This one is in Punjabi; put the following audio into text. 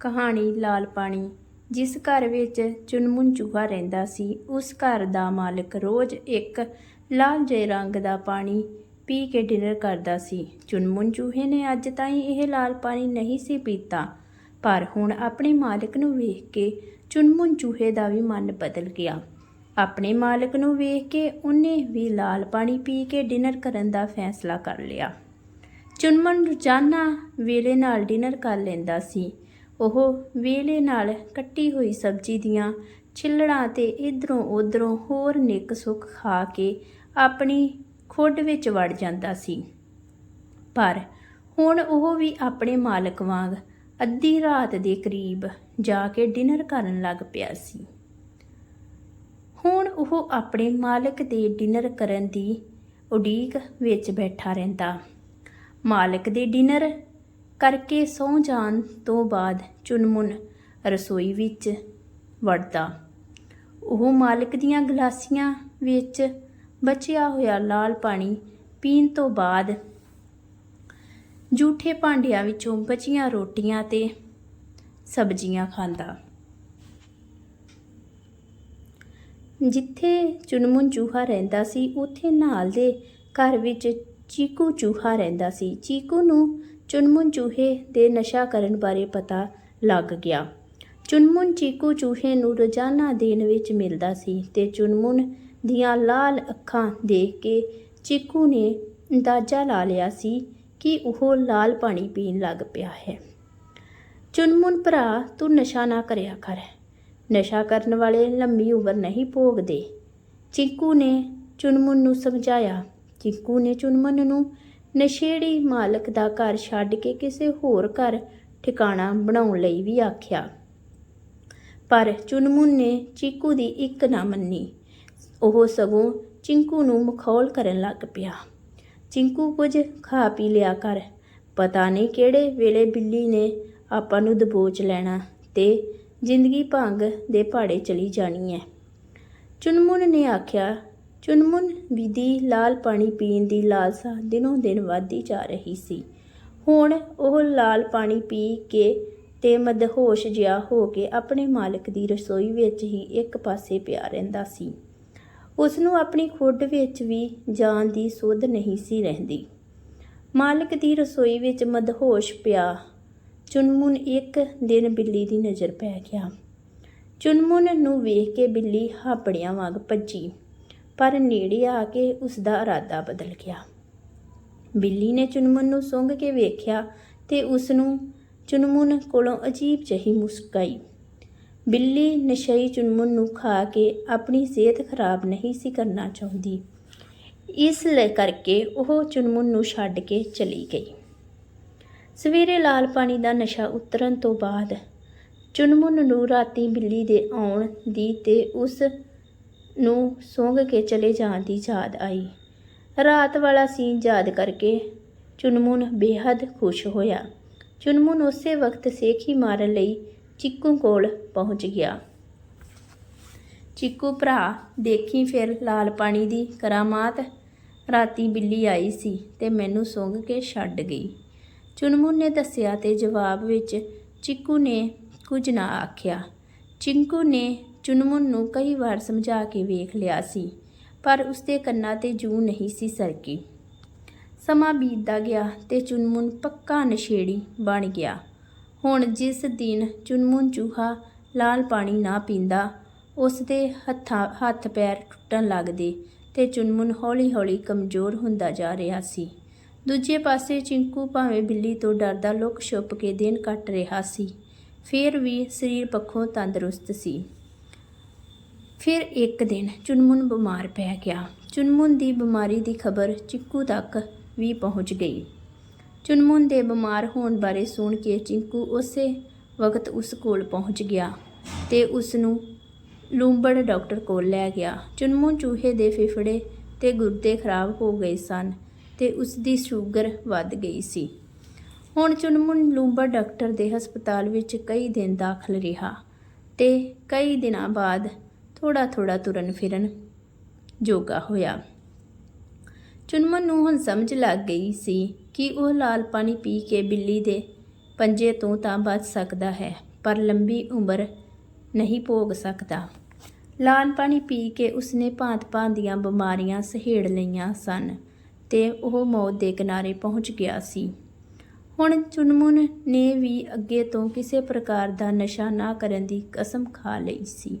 ਕਹਾਣੀ ਲਾਲ ਪਾਣੀ, ਜਿਸ ਘਰ ਵਿੱਚ ਚੁਨਮੁਨ ਚੂਹਾ ਰਹਿੰਦਾ ਸੀ, ਉਸ ਘਰ ਦਾ ਮਾਲਕ ਰੋਜ਼ ਇੱਕ ਲਾਲ ਜੇ ਰੰਗ ਦਾ ਪਾਣੀ ਪੀ ਕੇ ਡਿਨਰ ਕਰਦਾ ਸੀ। ਚੁਨਮੁਨ ਚੂਹੇ ਨੇ ਅੱਜ ਤਾਈਂ ਇਹ ਲਾਲ ਪਾਣੀ ਨਹੀਂ ਸੀ ਪੀਤਾ, ਪਰ ਹੁਣ ਆਪਣੇ ਮਾਲਕ ਨੂੰ ਵੇਖ ਕੇ ਚੁਨਮੁਨ ਚੂਹੇ ਦਾ ਵੀ ਮਨ ਬਦਲ ਗਿਆ। ਆਪਣੇ ਮਾਲਕ ਨੂੰ ਵੇਖ ਕੇ ਉਹਨੇ ਵੀ ਲਾਲ ਪਾਣੀ ਪੀ ਕੇ ਡਿਨਰ ਕਰਨ ਦਾ ਫੈਸਲਾ ਕਰ ਲਿਆ। ਚੁਨਮਨ ਰੋਜ਼ਾਨਾ ਵੇਲੇ ਨਾਲ ਡਿਨਰ ਕਰ ਲੈਂਦਾ ਸੀ। ਉਹ ਵੇਲੇ ਨਾਲ ਕੱਟੀ ਹੋਈ ਸਬਜ਼ੀ ਦੀਆਂ ਛਿੱਲੜਾਂ ਤੇ ਇਧਰੋਂ ਉਧਰੋਂ ਹੋਰ ਨਿੱਕ ਸੁੱਕ ਖਾ ਕੇ ਆਪਣੀ ਖੁੱਡ ਵਿੱਚ ਵੜ ਜਾਂਦਾ ਸੀ। ਪਰ ਹੁਣ ਉਹ ਵੀ ਆਪਣੇ ਮਾਲਕ ਵਾਂਗ ਅੱਧੀ ਰਾਤ ਦੇ ਕਰੀਬ ਜਾ ਕੇ ਡਿਨਰ ਕਰਨ ਲੱਗ ਪਿਆ ਸੀ। ਹੁਣ ਉਹ ਆਪਣੇ ਮਾਲਕ ਦੇ ਡਿਨਰ ਕਰਨ ਦੀ ਉਡੀਕ ਵਿੱਚ ਬੈਠਾ ਰਹਿੰਦਾ। ਮਾਲਕ ਦੇ ਡਿਨਰ ਕਰਕੇ ਸੌਂ ਜਾਣ ਤੋਂ ਬਾਅਦ ਚੁਣਮੁਨ ਰਸੋਈ ਵਿੱਚ ਵੜਦਾ। ਉਹ ਮਾਲਕ ਦੀਆਂ ਗਲਾਸੀਆਂ ਵਿੱਚ ਬਚਿਆ ਹੋਇਆ ਲਾਲ ਪਾਣੀ ਪੀਣ ਤੋਂ ਬਾਅਦ ਜੂਠੇ ਭਾਂਡਿਆਂ ਵਿੱਚੋਂ ਬਚੀਆਂ ਰੋਟੀਆਂ ਤੇ ਸਬਜ਼ੀਆਂ ਖਾਂਦਾ। ਜਿੱਥੇ ਚੁਨਮੁਨ ਚੂਹਾ ਰਹਿੰਦਾ ਸੀ, ਉੱਥੇ ਨਾਲ ਦੇ ਘਰ ਵਿੱਚ ਚੀਕੂ ਚੂਹਾ ਰਹਿੰਦਾ ਸੀ। ਚੀਕੂ ਨੂੰ ਚੁਨਮੁਨ ਚੂਹੇ ਦੇ ਨਸ਼ਾ ਕਰਨ ਬਾਰੇ ਪਤਾ ਲੱਗ ਗਿਆ। ਚੁਨਮੁਨ ਚੀਕੂ ਚੂਹੇ ਨੂੰ ਰੋਜ਼ਾਨਾ ਦੇਣ ਵਿੱਚ ਮਿਲਦਾ ਸੀ ਤੇ ਚੁਨਮੁਨ ਦੀਆਂ ਲਾਲ ਅੱਖਾਂ ਦੇਖ ਕੇ ਚੀਕੂ ਨੇ ਅੰਦਾਜ਼ਾ ਲਾ ਲਿਆ ਸੀ ਕਿ ਉਹ ਲਾਲ ਪਾਣੀ ਪੀਣ ਲੱਗ ਪਿਆ ਹੈ। ਚੁਨਮੁਨ ਭਰਾ, ਤੂੰ ਨਸ਼ਾ ਨਾ ਕਰਿਆ ਕਰ। ਨਸ਼ਾ ਕਰਨ ਵਾਲੇ ਲੰਮੀ ਉਮਰ ਨਹੀਂ ਭੋਗਦੇ। ਚੀਕੂ ਨੇ ਚੁਨਮੁਨ ਨੂੰ ਸਮਝਾਇਆ। ਚੀਕੂ ਨੇ ਚੁਨਮੁਨ ਨੂੰ ਨਸ਼ੇੜੀ ਮਾਲਕ ਦਾ ਘਰ ਛੱਡ ਕੇ ਕਿਸੇ ਹੋਰ ਘਰ ਠਿਕਾਣਾ ਬਣਾਉਣ ਲਈ ਵੀ ਆਖਿਆ। ਪਰ ਚੁਨਮੁਨ ਨੇ ਚੀਕੂ ਦੀ ਇੱਕ ਨਾ ਮੰਨੀ। ਉਹ ਸਗੋਂ ਚਿੰਕੂ ਨੂੰ ਮਖੌਲ ਕਰਨ ਲੱਗ ਪਿਆ। ਚਿੰਕੂ ਕੁਝ ਖਾ ਪੀ ਲਿਆ ਕਰ। ਪਤਾ ਨਹੀਂ ਕਿਹੜੇ ਵੇਲੇ ਬਿੱਲੀ ਨੇ ਆਪਾਂ ਨੂੰ ਦਬੋਚ ਲੈਣਾ ਤੇ ਜ਼ਿੰਦਗੀ ਭੰਗ ਦੇ ਪਹਾੜੇ ਚਲੀ ਜਾਣੀ ਹੈ ਚੁਨਮੁਨ ਨੇ ਆਖਿਆ ਚੁਨਮੁਨ ਵਿਧੀ ਲਾਲ ਪਾਣੀ ਪੀਣ ਦੀ ਲਾਲਸਾ ਦਿਨੋਂ ਦਿਨ ਵਧਦੀ ਜਾ ਰਹੀ ਸੀ। ਹੁਣ ਉਹ ਲਾਲ ਪਾਣੀ ਪੀ ਕੇ ਤੇ ਮਦਹੋਸ਼ ਜਿਹਾ ਹੋ ਕੇ ਆਪਣੇ ਮਾਲਕ ਦੀ ਰਸੋਈ ਵਿੱਚ ਹੀ ਇੱਕ ਪਾਸੇ ਪਿਆ ਰਹਿੰਦਾ ਸੀ। ਉਸ ਨੂੰ ਆਪਣੀ ਖੁੱਡ ਵਿੱਚ ਵੀ ਜਾਣ ਦੀ ਸੁੱਧ ਨਹੀਂ ਸੀ ਰਹਿੰਦੀ। ਮਾਲਕ ਦੀ ਰਸੋਈ ਵਿੱਚ ਮਦਹੋਸ਼ ਪਿਆ ਚੁਨਮੁਨ ਇੱਕ ਦਿਨ ਬਿੱਲੀ ਦੀ ਨਜ਼ਰ ਪੈ ਗਿਆ। ਚੁਨਮੁਨ ਨੂੰ ਵੇਖ ਕੇ ਬਿੱਲੀ ਹਾਪੜਿਆਂ ਵਾਂਗ ਭੱਜੀ। ਪਰ ਨੇੜੇ ਆ ਕੇ ਉਸ ਦਾ ਇਰਾਦਾ ਬਦਲ ਗਿਆ। ਬਿੱਲੀ ਨੇ ਚੁਨਮੁਨ ਨੂੰ ਸੁੰਘ ਕੇ ਵੇਖਿਆ ਤੇ ਉਸ ਨੂੰ ਚੁਨਮੁਨ ਕੋਲੋਂ ਅਜੀਬ ਜਿਹੀ ਮੁਸਕਾਈ। ਬਿੱਲੀ ਨਸ਼ਈ ਚੁਨਮੁਨ ਨੂੰ ਖਾ ਕੇ ਆਪਣੀ ਸਿਹਤ ਖਰਾਬ ਨਹੀਂ ਸੀ ਕਰਨਾ ਚਾਹੁੰਦੀ। ਇਸ ਲਈ ਕਰਕੇ ਉਹ ਚੁਨਮੁਨ ਨੂੰ ਛੱਡ ਕੇ ਚਲੀ ਗਈ। ਸਵੇਰੇ ਲਾਲ ਪਾਣੀ ਦਾ ਨਸ਼ਾ ਉਤਰਨ ਤੋਂ ਬਾਅਦ ਚੁਨਮੁਨ ਨੂੰ ਰਾਤੀ ਬਿੱਲੀ ਦੇ ਆਉਣ ਦੀ ਤੇ ਉਸ ਨੂੰ ਸੌਂਗ ਕੇ ਚਲੇ ਜਾਣ ਦੀ ਯਾਦ ਆਈ। ਰਾਤ ਵਾਲਾ ਸੀਨ ਯਾਦ ਕਰਕੇ ਚੁਨਮੁਨ ਬੇਹੱਦ ਖੁਸ਼ ਹੋਇਆ। ਚੁਨਮੁਨ ਉਸੇ ਵਕਤ ਸੇਖੀ ਮਾਰਨ ਲਈ ਚਿੱਕੂ ਕੋਲ ਪਹੁੰਚ ਗਿਆ। ਚਿੱਕੂ ਭਰਾ, ਦੇਖੀ ਫਿਰ ਲਾਲ ਪਾਣੀ ਦੀ ਕਰਾਮਾਤ। ਰਾਤੀ ਬਿੱਲੀ ਆਈ ਸੀ ਤੇ ਮੈਨੂੰ ਸੁੰਘ ਕੇ ਛੱਡ ਗਈ। ਚੁਨਮੁਨ ਨੇ ਦੱਸਿਆ ਤੇ ਜਵਾਬ ਵਿੱਚ ਚਿੱਕੂ ਨੇ ਕੁਝ ਨਾ ਆਖਿਆ। ਚਿੰਕੂ ਨੇ ਚੁਨਮੁਨ ਨੂੰ ਕਈ ਵਾਰ ਸਮਝਾ ਕੇ ਵੇਖ ਲਿਆ ਸੀ, ਪਰ ਉਸਦੇ ਕੰਨਾਂ ਤੇ ਜੂ ਨਹੀਂ ਸੀ ਸਰਕੀ। ਸਮਾਂ ਬੀਤਦਾ ਗਿਆ ਤੇ ਚੁਨਮੁਨ ਪੱਕਾ ਨਸ਼ੇੜੀ ਬਣ ਗਿਆ। ਹੁਣ ਜਿਸ ਦਿਨ ਚੁਨਮੁਨ ਚੂਹਾ ਲਾਲ ਪਾਣੀ ਨਾ ਪੀਂਦਾ ਉਸ ਦੇ ਹੱਥਾਂ ਹੱਥ ਪੈਰ ਟੁੱਟਣ ਲੱਗਦੇ ਤੇ ਚੁਨਮੁਨ ਹੌਲੀ-ਹੌਲੀ ਕਮਜ਼ੋਰ ਹੁੰਦਾ ਜਾ ਰਿਹਾ ਸੀ। ਦੂਜੇ ਪਾਸੇ ਚਿੰਕੂ ਭਾਵੇਂ ਬਿੱਲੀ ਤੋਂ ਡਰਦਾ ਲੁੱਕ ਛੁਪ ਕੇ ਦਿਨ ਕੱਟ ਰਿਹਾ ਸੀ। ਫਿਰ ਵੀ ਸਰੀਰ ਪੱਖੋਂ ਤੰਦਰੁਸਤ ਸੀ। ਫਿਰ ਇੱਕ ਦਿਨ ਚੁਨਮੁਨ ਬਿਮਾਰ ਪੈ ਗਿਆ। ਚੁਨਮੁਨ ਦੀ ਬਿਮਾਰੀ ਦੀ ਖਬਰ ਚਿੱਕੂ ਤੱਕ ਵੀ ਪਹੁੰਚ ਗਈ। ਚੁਨਮੁਨ ਦੇ ਬਿਮਾਰ ਹੋਣ ਬਾਰੇ ਸੁਣ ਕੇ ਚਿੰਕੂ ਉਸੇ ਵਕਤ ਉਸ ਕੋਲ ਪਹੁੰਚ ਗਿਆ ਤੇ ਉਸ ਨੂੰ ਲੂੰਬੜ ਡਾਕਟਰ ਕੋਲ ਲੈ ਗਿਆ। ਚੁਨਮੁਨ ਚੂਹੇ ਦੇ ਫੇਫੜੇ ਤੇ ਗੁਰਦੇ ਖਰਾਬ ਹੋ ਗਏ ਸਨ ਤੇ ਉਸ ਦੀ ਸ਼ੂਗਰ ਵੱਧ ਗਈ ਸੀ। ਹੁਣ ਚੁਨਮੁਨ ਲੂੰਬੜ ਡਾਕਟਰ ਦੇ ਹਸਪਤਾਲ ਵਿੱਚ ਕਈ ਦਿਨ ਦਾਖਲ ਰਿਹਾ ਤੇ ਕਈ ਦਿਨਾਂ ਬਾਅਦ ਥੋੜਾ ਥੋੜਾ ਤੁਰਨ ਫਿਰਨ ਜੋਗਾ ਹੋਇਆ। ਚੁਨਮਨ ਨੂੰ ਹੁਣ ਸਮਝ ਲੱਗ ਗਈ ਸੀ ਕਿ ਉਹ ਲਾਲ ਪਾਣੀ ਪੀ ਕੇ ਬਿੱਲੀ ਦੇ ਪੰਜੇ ਤੋਂ ਤਾਂ ਬਚ ਸਕਦਾ ਹੈ, ਪਰ ਲੰਬੀ ਉਮਰ ਨਹੀਂ ਭੋਗ ਸਕਦਾ। ਲਾਲ ਪਾਣੀ ਪੀ ਕੇ ਉਸਨੇ ਭਾਂਤ-ਭਾਂਤ ਦੀਆਂ ਬਿਮਾਰੀਆਂ ਸਹੇੜ ਲਈਆਂ ਸਨ ਤੇ ਉਹ ਮੌਤ ਦੇ ਕਿਨਾਰੇ ਪਹੁੰਚ ਗਿਆ ਸੀ। ਹੁਣ ਚੁਨਮੁਨ ਨੇ ਵੀ ਅੱਗੇ ਤੋਂ ਕਿਸੇ ਪ੍ਰਕਾਰ ਦਾ ਨਸ਼ਾ ਨਾ ਕਰਨ ਦੀ ਕਸਮ ਖਾ ਲਈ ਸੀ।